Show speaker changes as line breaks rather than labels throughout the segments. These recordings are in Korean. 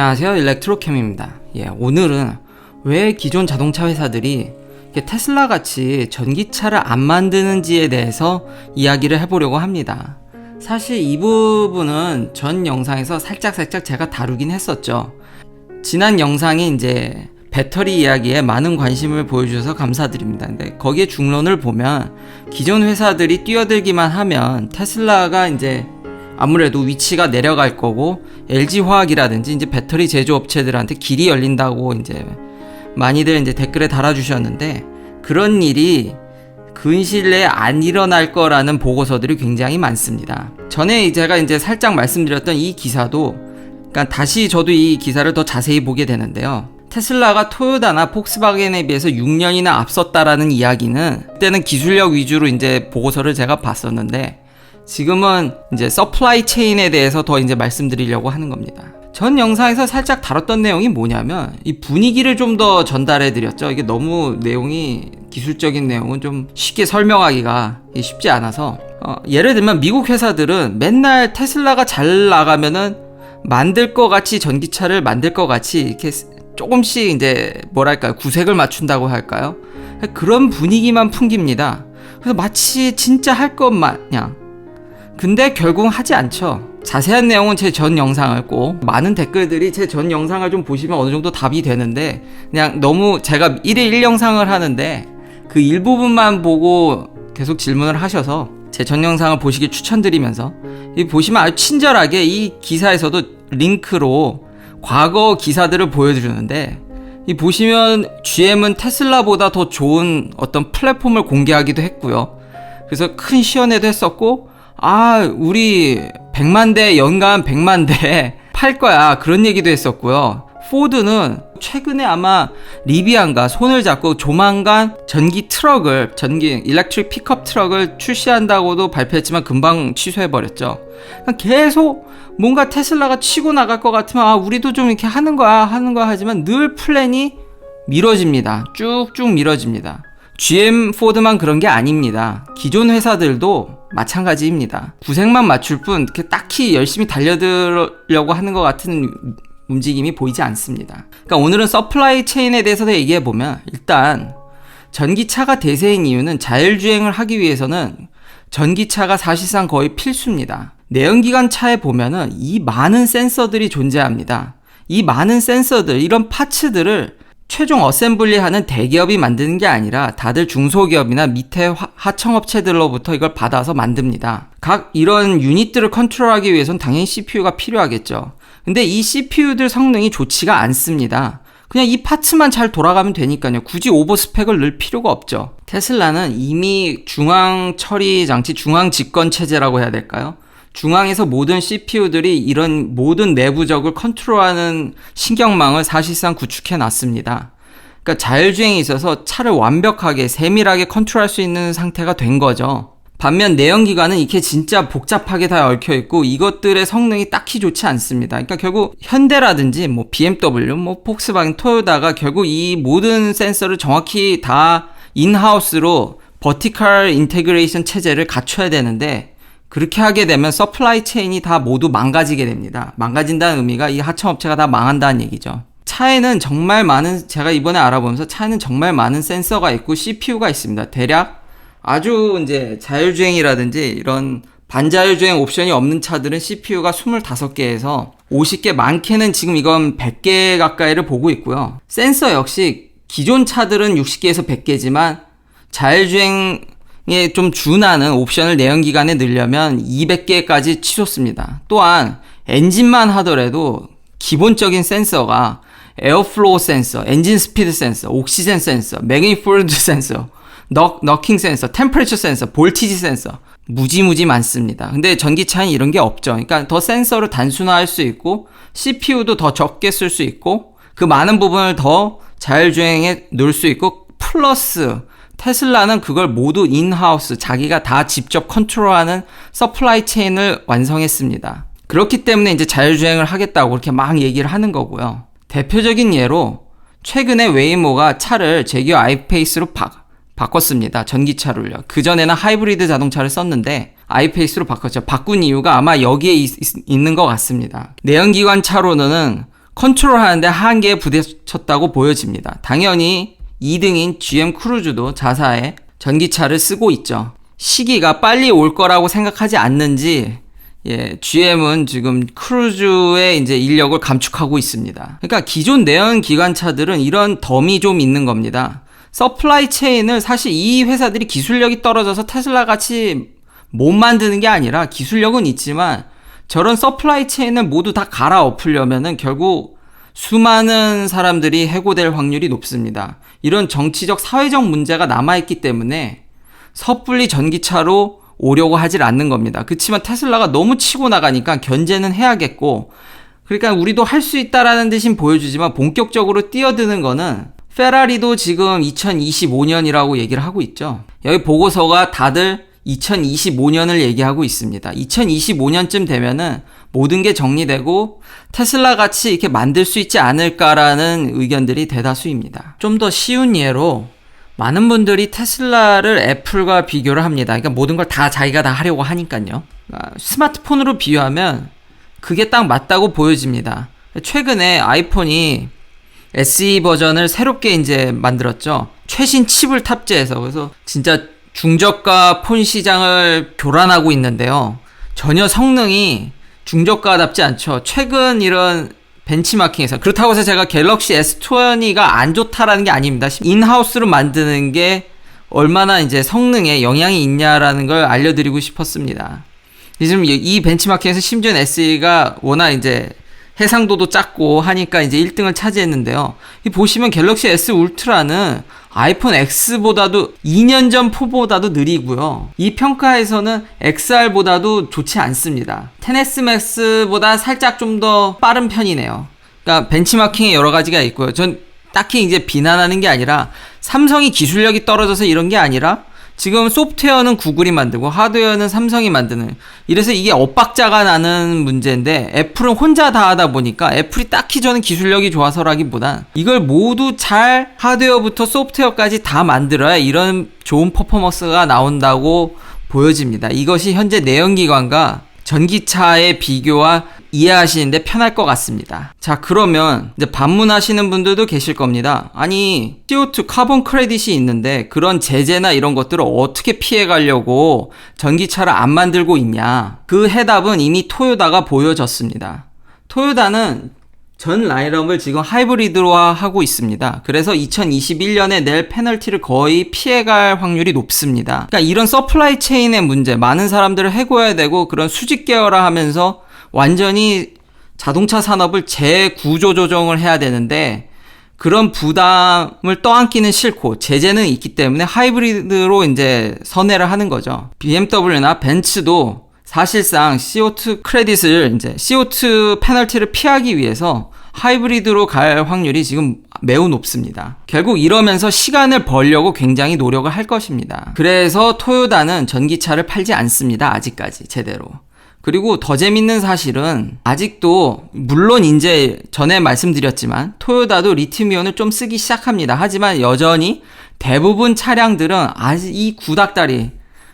안녕하세요. 일렉트로캠입니다. 예, 오늘은 왜 기존 자동차 회사들이 테슬라 같이 전기차를 안 만드는지에 대해서 이야기를 해보려고 합니다. 사실 이 부분은 전 영상에서 살짝살짝 제가 다루긴 했었죠. 지난 영상이 이제 배터리 이야기에 많은 관심을 보여주셔서 감사드립니다. 근데 거기에 중론을 보면 기존 회사들이 뛰어들기만 하면 테슬라가 이제 아무래도 위치가 내려갈 거고 LG 화학이라든지 이제 배터리 제조 업체들한테 길이 열린다고 이제 많이들 이제 댓글에 달아주셨는데 그런 일이 근시일 내에 안 일어날 거라는 보고서들이 굉장히 많습니다. 전에 제가 이제 살짝 말씀드렸던 이 기사도 그러니까 다시 저도 이 기사를 더 자세히 보게 되는데요. 테슬라가 토요다나 폭스바겐에 비해서 6년이나 앞섰다라는 이야기는 그때는 기술력 위주로 이제 보고서를 제가 봤었는데 지금은 이제 서플라이 체인에 대해서 더 이제 말씀드리려고 하는 겁니다. 전 영상에서 살짝 다뤘던 내용이 뭐냐면 이 분위기를 좀 더 전달해 드렸죠. 이게 너무 내용이 기술적인 내용은 좀 쉽게 설명하기가 쉽지 않아서 어, 예를 들면 미국 회사들은 맨날 테슬라가 잘 나가면은 만들 것 같이 전기차를 만들 것 같이 이렇게 조금씩 이제 뭐랄까요 구색을 맞춘다고 할까요? 그런 분위기만 풍깁니다. 그래서 마치 진짜 할 것 마냥. 근데 결국 하지 않죠. 자세한 내용은 제 전 영상을 꼭 많은 댓글들이 제 전 영상을 좀 보시면 어느 정도 답이 되는데 그냥 너무 제가 1일 1영상을 하는데 그 일부분만 보고 계속 질문을 하셔서 제 전 영상을 보시길 추천드리면서 이 보시면 아주 친절하게 이 기사에서도 링크로 과거 기사들을 보여주는데 이 보시면 GM은 테슬라보다 더 좋은 어떤 플랫폼을 공개하기도 했고요. 그래서 큰 시연회도 했었고 아 우리 100만 대 연간 100만 대 팔 거야 그런 얘기도 했었고요. 포드는 최근에 아마 리비안과 손을 잡고 조만간 전기 트럭을 전기 일렉트릭 픽업 트럭을 출시한다고도 발표했지만 금방 취소해 버렸죠. 계속 뭔가 테슬라가 치고 나갈 것 같으면 아 우리도 좀 이렇게 하는 거야 하는 거야 하지만 늘 플랜이 미뤄집니다. 쭉쭉 미뤄집니다. GM 포드만 그런 게 아닙니다. 기존 회사들도 마찬가지입니다. 구색만 맞출 뿐 딱히 열심히 달려들려고 하는 것 같은 움직임이 보이지 않습니다. 그러니까 오늘은 서플라이 체인에 대해서 얘기해 보면 일단 전기차가 대세인 이유는 자율주행을 하기 위해서는 전기차가 사실상 거의 필수입니다. 내연기관 차에 보면은 이 많은 센서들이 존재합니다. 이 많은 센서들, 이런 파츠들을 최종 어셈블리하는 대기업이 만드는 게 아니라 다들 중소기업이나 밑에 하청업체들로부터 이걸 받아서 만듭니다. 각 이런 유닛들을 컨트롤하기 위해선 당연히 CPU가 필요하겠죠. 근데 이 CPU들 성능이 좋지가 않습니다. 그냥 이 파츠만 잘 돌아가면 되니까요. 굳이 오버 스펙을 넣을 필요가 없죠. 테슬라는 이미 중앙 처리 장치, 중앙 집권 체제라고 해야 될까요? 중앙에서 모든 CPU들이 이런 모든 내부적을 컨트롤하는 신경망을 사실상 구축해 놨습니다. 그러니까 자율주행에 있어서 차를 완벽하게 세밀하게 컨트롤할 수 있는 상태가 된 거죠. 반면 내연기관은 이렇게 진짜 복잡하게 다 얽혀 있고 이것들의 성능이 딱히 좋지 않습니다. 그러니까 결국 현대라든지 뭐 BMW, 뭐 폭스바겐, 토요다가 결국 이 모든 센서를 정확히 다 인하우스로 버티컬 인테그레이션 체제를 갖춰야 되는데 그렇게 하게 되면 서플라이 체인이 다 모두 망가지게 됩니다. 망가진다는 의미가 이 하청업체가 다 망한다는 얘기죠. 차에는 정말 많은 제가 이번에 알아보면서 차에는 정말 많은 센서가 있고 CPU가 있습니다. 대략 아주 이제 자율주행이라든지 이런 반자율주행 옵션이 없는 차들은 CPU가 25개에서 50개, 많게는 지금 이건 100개 가까이를 보고 있고요. 센서 역시 기존 차들은 60개에서 100개지만 자율주행에 좀 준하는 옵션을 내연기관에 넣으려면 200개까지 치솟습니다. 또한 엔진만 하더라도 기본적인 센서가 에어플로우 센서, 엔진 스피드 센서, 옥시젠 센서, 매그니폴드 센서, 너, 너킹 센서, 템퍼레처 센서, 볼티지 센서 무지무지 많습니다. 근데 전기차는 이런 게 없죠. 그러니까 더 센서를 단순화할 수 있고 CPU도 더 적게 쓸 수 있고 그 많은 부분을 더 자율주행에 넣을 수 있고 플러스 테슬라는 그걸 모두 인하우스 자기가 다 직접 컨트롤하는 서플라이 체인을 완성했습니다. 그렇기 때문에 이제 자율주행을 하겠다고 그렇게 막 얘기를 하는 거고요. 대표적인 예로 최근에 웨이모가 차를 제기어 아이페이스로 바, 바꿨습니다. 전기차를요. 그전에는 하이브리드 자동차를 썼는데 아이페이스로 바꿨죠. 바꾼 이유가 아마 여기에 있, 있는 것 같습니다. 내연기관 차로는 컨트롤하는데 한계에 부딪혔다고 보여집니다. 당연히 2등인 GM 크루즈도 자사의 전기차를 쓰고 있죠. 시기가 빨리 올 거라고 생각하지 않는지 예, GM은 지금 크루즈의 이제 인력을 감축하고 있습니다. 그러니까 기존 내연 기관차들은 이런 덤이 좀 있는 겁니다. 서플라이 체인을 사실 이 회사들이 기술력이 떨어져서 테슬라 같이 못 만드는 게 아니라 기술력은 있지만 저런 서플라이 체인을 모두 다 갈아엎으려면은 결국 수많은 사람들이 해고될 확률이 높습니다. 이런 정치적 사회적 문제가 남아있기 때문에 섣불리 전기차로 오려고 하질 않는 겁니다. 그렇지만 테슬라가 너무 치고 나가니까 견제는 해야겠고, 그러니까 우리도 할 수 있다라는 듯이 보여주지만 본격적으로 뛰어드는 거는 페라리도 지금 2025년이라고 얘기를 하고 있죠. 여기 보고서가 다들 2025년을 얘기하고 있습니다. 2025년쯤 되면은 모든 게 정리되고 테슬라 같이 이렇게 만들 수 있지 않을까라는 의견들이 대다수입니다. 좀 더 쉬운 예로 많은 분들이 테슬라를 애플과 비교를 합니다. 그러니까 모든 걸 다 자기가 다 하려고 하니까요. 그러니까 스마트폰으로 비유하면 그게 딱 맞다고 보여집니다. 최근에 아이폰이 SE 버전을 새롭게 이제 만들었죠. 최신 칩을 탑재해서 그래서 진짜 중저가 폰 시장을 교란하고 있는데요. 전혀 성능이 중저가답지 않죠. 최근 이런 벤치마킹에서 그렇다고 해서 제가 갤럭시 S20가 안 좋다라는 게 아닙니다. 인하우스로 만드는 게 얼마나 이제 성능에 영향이 있냐라는 걸 알려드리고 싶었습니다. 지금 이 벤치마킹에서 심지어 SE가 워낙 이제 해상도도 작고 하니까 이제 1등을 차지했는데요. 이 보시면 갤럭시 S 울트라는 아이폰 X보다도 2년 전 포보다도 느리고요. 이 평가에서는 XR보다도 좋지 않습니다. 10S Max보다 살짝 좀 더 빠른 편이네요. 그러니까 벤치마킹에 여러 가지가 있고요. 전 딱히 이제 비난하는 게 아니라 삼성이 기술력이 떨어져서 이런 게 아니라 지금 소프트웨어는 구글이 만들고 하드웨어는 삼성이 만드는 이래서 이게 엇박자가 나는 문제인데 애플은 혼자 다 하다 보니까 애플이 딱히 저는 기술력이 좋아서라기보단 이걸 모두 잘 하드웨어부터 소프트웨어까지 다 만들어야 이런 좋은 퍼포먼스가 나온다고 보여집니다. 이것이 현재 내연기관과 전기차의 비교와 이해하시는데 편할 것 같습니다. 자, 그러면 이제 반문하시는 분들도 계실 겁니다. 아니, CO2 카본 크레딧이 있는데 그런 제재나 이런 것들을 어떻게 피해 가려고 전기차를 안 만들고 있냐? 그 해답은 이미 토요다가 보여졌습니다. 토요다는 전 라인업을 지금 하이브리드화 하고 있습니다. 그래서 2021년에 낼 페널티를 거의 피해갈 확률이 높습니다. 그러니까 이런 서플라이 체인의 문제, 많은 사람들을 해고해야 되고 그런 수직 계열화 하면서 완전히 자동차 산업을 재구조 조정을 해야 되는데 그런 부담을 떠안기는 싫고 제재는 있기 때문에 하이브리드로 이제 선회를 하는 거죠. BMW나 벤츠도 사실상 CO2 크레딧을 이제 CO2 페널티를 피하기 위해서 하이브리드로 갈 확률이 지금 매우 높습니다. 결국 이러면서 시간을 벌려고 굉장히 노력을 할 것입니다. 그래서 토요다는 전기차를 팔지 않습니다. 아직까지 제대로. 그리고 더 재밌는 사실은 아직도 물론 이제 전에 말씀드렸지만 토요다도 리튬이온을 좀 쓰기 시작합니다. 하지만 여전히 대부분 차량들은 아직 이 구닥다리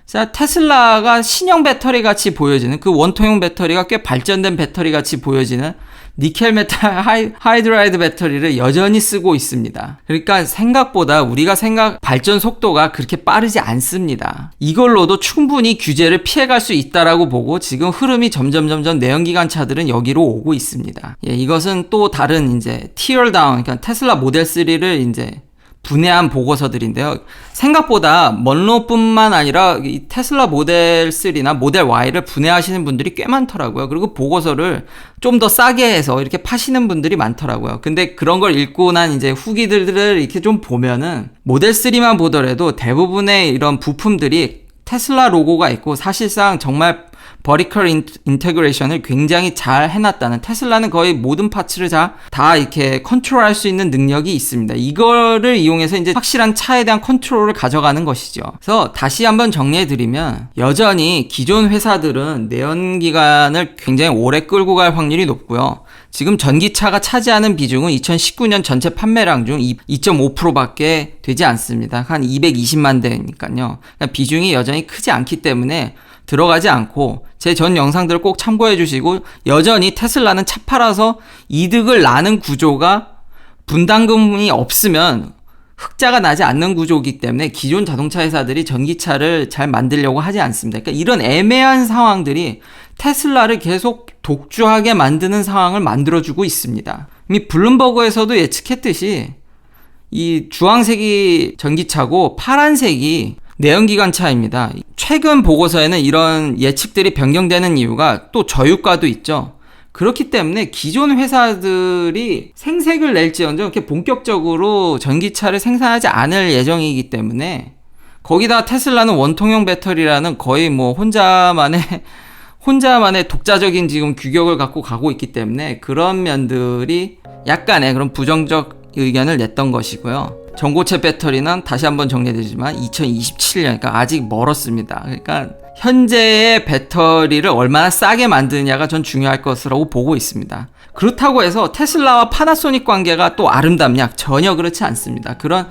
자, 테슬라가 신형 배터리 같이 보여지는 그 원통형 배터리가 꽤 발전된 배터리 같이 보여지는 니켈 메탈 하이, 하이드라이드 배터리를 여전히 쓰고 있습니다. 그러니까 생각보다 우리가 생각 발전 속도가 그렇게 빠르지 않습니다. 이걸로도 충분히 규제를 피해갈 수 있다라고 보고 지금 흐름이 점점 점점 내연기관 차들은 여기로 오고 있습니다. 예, 이것은 또 다른 이제 티얼 다운 그러니까 테슬라 모델 3를 이제 분해한 보고서들인데요. 생각보다 먼로뿐만 아니라 이 테슬라 모델 3나 모델 Y를 분해하시는 분들이 꽤 많더라고요. 그리고 보고서를 좀 더 싸게 해서 이렇게 파시는 분들이 많더라고요. 근데 그런 걸 읽고 난 이제 후기들을 이렇게 좀 보면은 모델 3만 보더라도 대부분의 이런 부품들이 테슬라 로고가 있고 사실상 정말 버리컬 인테그레이션을 굉장히 잘 해놨다는 테슬라는 거의 모든 파츠를 다, 다 이렇게 컨트롤할 수 있는 능력이 있습니다. 이거를 이용해서 이제 확실한 차에 대한 컨트롤을 가져가는 것이죠. 그래서 다시 한번 정리해드리면 여전히 기존 회사들은 내연기관을 굉장히 오래 끌고 갈 확률이 높고요. 지금 전기차가 차지하는 비중은 2019년 전체 판매량 중 2.5%밖에 되지 않습니다. 한 220만 대니까요. 그러니까 비중이 여전히 크지 않기 때문에 들어가지 않고 제 전 영상들을 꼭 참고해 주시고 여전히 테슬라는 차 팔아서 이득을 나는 구조가 분담금이 없으면 흑자가 나지 않는 구조이기 때문에 기존 자동차 회사들이 전기차를 잘 만들려고 하지 않습니다. 그러니까 이런 애매한 상황들이 테슬라를 계속 독주하게 만드는 상황을 만들어주고 있습니다. 이미 블룸버그에서도 예측했듯이 이 주황색이 전기차고 파란색이 내연기관 차입니다. 최근 보고서에는 이런 예측들이 변경되는 이유가 또 저유가도 있죠. 그렇기 때문에 기존 회사들이 생색을 낼지언정 이렇게 본격적으로 전기차를 생산하지 않을 예정이기 때문에 거기다 테슬라는 원통형 배터리라는 거의 뭐 혼자만의 혼자만의 독자적인 지금 규격을 갖고 가고 있기 때문에 그런 면들이 약간의 그런 부정적 의견을 냈던 것이고요. 전고체 배터리는 다시 한번 정리되지만 2027년, 그러니까 아직 멀었습니다. 그러니까 현재의 배터리를 얼마나 싸게 만드느냐가 전 중요할 것이라고 보고 있습니다. 그렇다고 해서 테슬라와 파나소닉 관계가 또 아름답냐? 전혀 그렇지 않습니다. 그런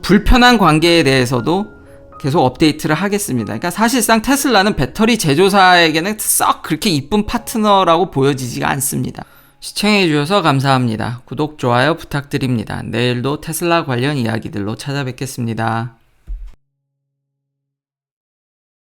불편한 관계에 대해서도 계속 업데이트를 하겠습니다. 그러니까 사실상 테슬라는 배터리 제조사에게는 썩 그렇게 이쁜 파트너라고 보여지지가 않습니다. 시청해주셔서 감사합니다. 구독, 좋아요 부탁드립니다. 내일도 테슬라 관련 이야기들로 찾아뵙겠습니다.